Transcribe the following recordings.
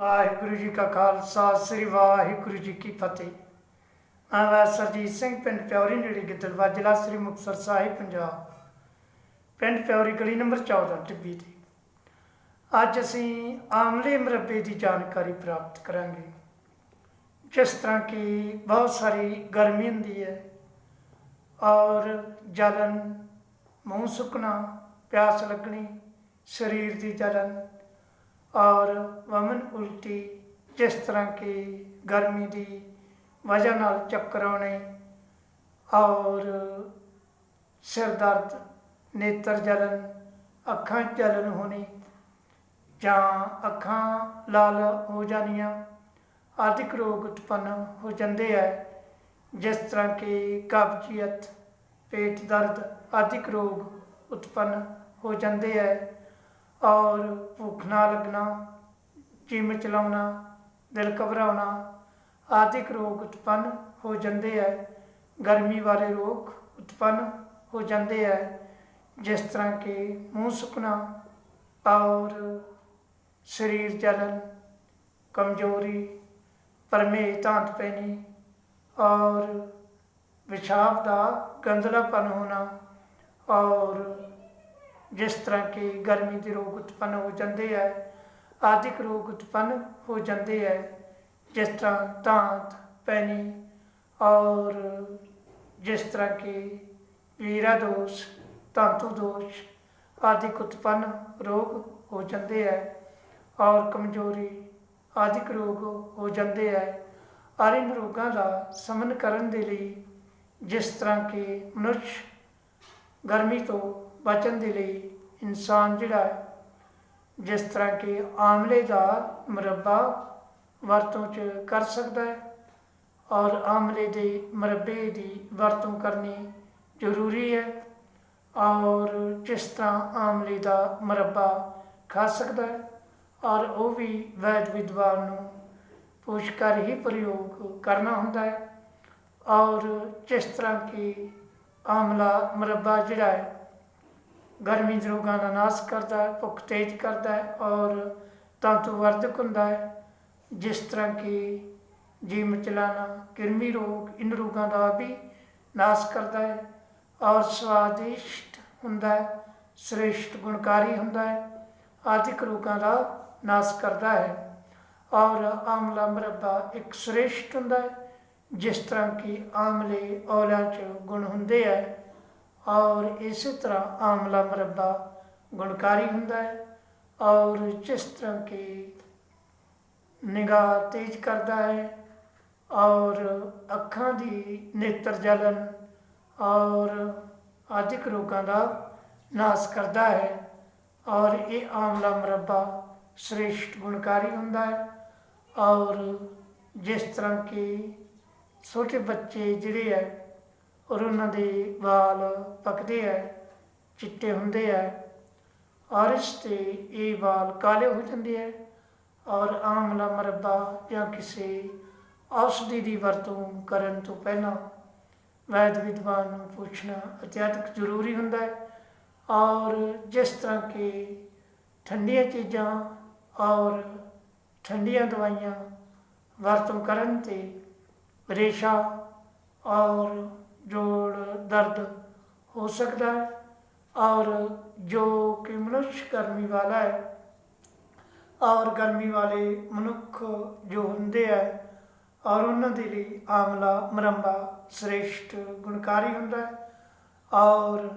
ਵਾਹਿਗੁਰੂ ਜੀ ਕਾ ਖਾਲਸਾ, ਸ੍ਰੀ ਵਾਹਿਗੁਰੂ ਜੀ ਕੀ ਫਤਿਹ। ਮੈਂ ਸਰਜੀਤ ਸਿੰਘ, ਪਿੰਡ ਪਿਉਰੀ ਨੇੜੇ ਗਿੱਦੜਵਾ ਜ਼ਿਲ੍ਹਾ ਸ੍ਰੀ ਮੁਕਤਸਰ ਸਾਹਿਬ, ਪੰਜਾਬ। ਪਿੰਡ ਪਿਉਰੀ ਗਲੀ ਨੰਬਰ 14 ਟਿੱਬੀ ਤੇ। ਅੱਜ ਅਸੀਂ ਆਮਲੇ ਮੁਰੱਬੇ ਦੀ ਜਾਣਕਾਰੀ ਪ੍ਰਾਪਤ ਕਰਾਂਗੇ। ਜਿਸ ਤਰ੍ਹਾਂ ਕਿ ਬਹੁਤ ਸਾਰੀ ਗਰਮੀ ਹੁੰਦੀ ਹੈ ਔਰ ਜਲਨ, ਮੂੰਹ ਸੁੱਕਣਾ, ਪਿਆਸ ਲੱਗਣੀ, ਸਰੀਰ ਦੀ ਜਲਨ ਔਰ ਵਮਨ ਉਲਟੀ ਜਿਸ ਤਰ੍ਹਾਂ ਕਿ ਗਰਮੀ ਦੀ ਵਜ੍ਹਾ ਨਾਲ ਚੱਕਰ ਆਉਣੇ ਔਰ ਸਿਰ ਦਰਦ, ਨੇਤਰ ਜਲਨ, ਅੱਖਾਂ 'ਚ ਜਲਨ ਹੋਣੀ ਜਾਂ ਅੱਖਾਂ ਲਾਲ ਹੋ ਜਾਣੀਆਂ, ਆਦਿਕ ਰੋਗ ਉਤਪੰਨ ਹੋ ਜਾਂਦੇ ਹੈ ਜਿਸ ਤਰ੍ਹਾਂ ਕਿ ਕਬਜ਼ੀਅਤ, ਪੇਟ ਦਰਦ ਆਦਿਕ ਰੋਗ ਉਤਪੰਨ ਹੋ ਜਾਂਦੇ ਹੈ ਔਰ ਭੁੱਖ ਨਾ ਲੱਗਣਾ, ਜਿਮ ਚਲਾਉਣਾ, ਦਿਲ ਘਬਰਾਉਣਾ, ਆਦਿਕ ਰੋਗ ਉਤਪੰਨ ਹੋ ਜਾਂਦੇ ਹੈ ਗਰਮੀ ਵਾਲੇ ਰੋਗ ਉਤਪੰਨ ਹੋ ਜਾਂਦੇ ਹੈ ਜਿਸ ਤਰ੍ਹਾਂ ਕਿ ਮੂੰਹ ਸੁੱਕਣਾ ਔਰ ਸਰੀਰ ਜਲਨ ਕਮਜ਼ੋਰੀ, ਪਰਮੇਹ ਧਾਂਤ ਪੈਣੀ ਔਰ ਵਿਸ਼ਾਬ ਦਾ ਗੰਦਲਾਪਨ ਹੋਣਾ ਔਰ ਜਿਸ ਤਰ੍ਹਾਂ ਕਿ ਗਰਮੀ ਦੇ ਰੋਗ ਉਤਪੰਨ ਹੋ ਜਾਂਦੇ ਹੈ ਆਦਿਕ ਰੋਗ ਉਤਪੰਨ ਹੋ ਜਾਂਦੇ ਹੈ ਜਿਸ ਤਰ੍ਹਾਂ ਤਾਂਤ, ਪੈਣੀ ਔਰ ਜਿਸ ਤਰ੍ਹਾਂ ਕਿ ਵੀਰਾ ਦੋਸ਼, ਤਾਂਤੂ ਦੋਸ਼ ਆਦਿਕ ਉਤਪੰਨ ਰੋਗ ਹੋ ਜਾਂਦੇ ਹੈ ਔਰ ਕਮਜ਼ੋਰੀ ਆਦਿਕ ਰੋਗ ਹੋ ਜਾਂਦੇ ਹੈ ਔਰ ਇਨ ਰੋਗਾਂ ਦਾ ਸਮਨ ਕਰਨ ਦੇ ਲਈ ਜਿਸ ਤਰ੍ਹਾਂ ਕਿ ਮਨੁੱਖ ਗਰਮੀ ਤੋਂ ਬਚਣ ਦੇ ਲਈ ਇਨਸਾਨ ਜਿਹੜਾ ਜਿਸ ਤਰ੍ਹਾਂ ਕਿ ਆਮਲੇ ਦਾ ਮੁਰੱਬਾ ਵਰਤੋਂ ਚ ਕਰ ਸਕਦਾ ਹੈ ਔਰ ਆਮਲੇ ਦੇ ਮੁਰੱਬੇ ਦੀ ਵਰਤੋਂ ਕਰਨੀ ਜ਼ਰੂਰੀ ਹੈ ਔਰ ਜਿਸ ਤਰ੍ਹਾਂ ਆਮਲੇ ਦਾ ਮੁਰੱਬਾ ਖਾ ਸਕਦਾ ਹੈ ਔਰ ਉਹ ਵੀ ਵੈਦ ਵਿਦਵਾਨ ਨੂੰ ਪੁੱਛ ਕਰ ਹੀ ਪ੍ਰਯੋਗ ਕਰਨਾ ਹੁੰਦਾ ਹੈ ਔਰ ਜਿਸ ਤਰ੍ਹਾਂ ਕਿ ਆਮਲਾ ਮੁਰੱਬਾ ਜਿਹੜਾ ਹੈ ਗਰਮੀ ਦੇ ਰੋਗਾਂ ਦਾ ਨਾਸ਼ ਕਰਦਾ ਹੈ, ਭੁੱਖ ਤੇਜ਼ ਕਰਦਾ ਹੈ ਔਰ ਤੰਤੂ ਵਰਧਕ ਹੁੰਦਾ ਹੈ। ਜਿਸ ਤਰ੍ਹਾਂ ਕਿ ਜੀਮ ਚਲਾਣਾ, ਕਿਰਮੀ ਰੋਗ, ਇਨ ਰੋਗਾਂ ਦਾ ਵੀ ਨਾਸ਼ ਕਰਦਾ ਹੈ ਔਰ ਸਵਾਦਿਸ਼ਟ ਹੁੰਦਾ ਹੈ, ਸ੍ਰੇਸ਼ਟ ਗੁਣਕਾਰੀ ਹੁੰਦਾ ਹੈ, ਆਦਿਕ ਰੋਗਾਂ ਦਾ ਨਾਸ਼ ਕਰਦਾ ਹੈ ਔਰ ਆਮਲਾ ਮੁਰੱਬਾ ਇੱਕ ਸ੍ਰੇਸ਼ਟ ਹੁੰਦਾ ਹੈ, ਜਿਸ ਤਰ੍ਹਾਂ ਕਿ ਆਮਲੇ ਔਲਿਆਂ 'ਚ ਗੁਣ ਹੁੰਦੇ ਹੈ। ਔਰ ਇਸੇ ਤਰ੍ਹਾਂ ਆਮਲਾ ਮੁਰੱਬਾ ਗੁਣਕਾਰੀ ਹੁੰਦਾ ਹੈ ਔਰ ਜਿਸ ਤਰ੍ਹਾਂ ਕਿ ਨਿਗਾਹ ਤੇਜ਼ ਕਰਦਾ ਹੈ ਔਰ ਅੱਖਾਂ ਦੀ ਨੇਤਰ ਜਲਨ ਔਰ ਆਦਿਕ ਰੋਗਾਂ ਦਾ ਨਾਸ਼ ਕਰਦਾ ਹੈ ਔਰ ਇਹ ਆਮਲਾ ਮੁਰੱਬਾ ਸ੍ਰੇਸ਼ਟ ਗੁਣਕਾਰੀ ਹੁੰਦਾ ਹੈ ਔਰ ਜਿਸ ਤਰ੍ਹਾਂ ਕਿ ਛੋਟੇ ਬੱਚੇ ਜਿਹੜੇ ਹੈ ਔਰ ਉਹਨਾਂ ਦੇ ਵਾਲ ਪੱਕਦੇ ਹੈ ਚਿੱਟੇ ਹੁੰਦੇ ਹੈ ਔਰ ਇਸ ਤੇ ਇਹ ਵਾਲ ਕਾਲੇ ਹੋ ਜਾਂਦੇ ਹੈ ਔਰ ਆਮਲਾ ਮਰਬਾ ਜਾਂ ਕਿਸੇ ਔਸ਼ਧੀ ਦੀ ਵਰਤੋਂ ਕਰਨ ਤੋਂ ਪਹਿਲਾਂ ਵੈਦ ਵਿਦਵਾਨ ਨੂੰ ਪੁੱਛਣਾ ਅਤਿਆਤਕ ਜ਼ਰੂਰੀ ਹੁੰਦਾ ਹੈ ਔਰ ਜਿਸ ਤਰ੍ਹਾਂ ਕਿ ਠੰਡੀਆਂ ਚੀਜ਼ਾਂ ਔਰ ਠੰਡੀਆਂ ਦਵਾਈਆਂ ਵਰਤੋਂ ਕਰਨ ਤੇ ਰੇਸ਼ਾ ਔਰ ਜੋੜ ਦਰਦ ਹੋ ਸਕਦਾ ਹੈ ਔਰ ਜੋ ਕਿ ਮਨੁੱਖ ਗਰਮੀ ਵਾਲਾ ਹੈ, ਔਰ ਗਰਮੀ ਵਾਲੇ ਮਨੁੱਖ ਜੋ ਹੁੰਦੇ ਹੈ ਔਰ ਉਹਨਾਂ ਦੇ ਲਈ ਆਮਲਾ ਮਰੰਬਾ ਸ੍ਰੇਸ਼ਟ ਗੁਣਕਾਰੀ ਹੁੰਦਾ ਹੈ, ਔਰ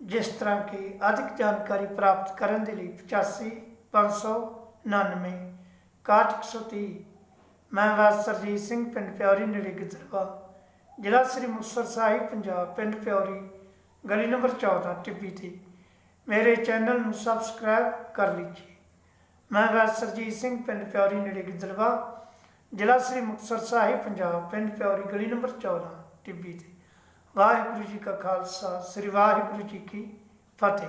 ਜਿਸ ਤਰ੍ਹਾਂ ਕਿ ਅਧਿਕ ਜਾਣਕਾਰੀ ਪ੍ਰਾਪਤ ਕਰਨ ਦੇ ਲਈ 85 599 6130 ਮੈਂ ਵਾਸ ਸਰਜੀਤ ਸਿੰਘ, ਪਿੰਡ ਪਿਉਰੀ ਨੇੜੇ ਗਿੱਦੜਵਾ ਜ਼ਿਲ੍ਹਾ ਸ੍ਰੀ ਮੁਕਤਸਰ ਸਾਹਿਬ ਪੰਜਾਬ ਪਿੰਡ ਪਿਉਰੀ ਗਲੀ ਨੰਬਰ 14 ਟਿੱਬੀ ਤੇ ਮੇਰੇ ਚੈਨਲ ਨੂੰ ਸਬਸਕ੍ਰਾਈਬ ਕਰ ਲੀਜੀਏ ਮੈਂ ਵਾਸ ਸਰਜੀਤ ਸਿੰਘ ਪਿੰਡ ਪਿਉਰੀ ਨੇੜੇ ਗਿੱਦੜਵਾ ਜ਼ਿਲ੍ਹਾ ਸ੍ਰੀ ਮੁਕਤਸਰ ਸਾਹਿਬ ਪੰਜਾਬ ਪਿੰਡ ਪਿਉਰੀ ਗਲੀ ਨੰਬਰ 14 ਟਿੱਬੀ ਤੇ ਵਾਹਿਗੁਰੂ ਜੀ ਕਾ ਖਾਲਸਾ ਸ੍ਰੀ ਵਾਹਿਗੁਰੂ ਜੀ ਕੀ ਫਤਿਹ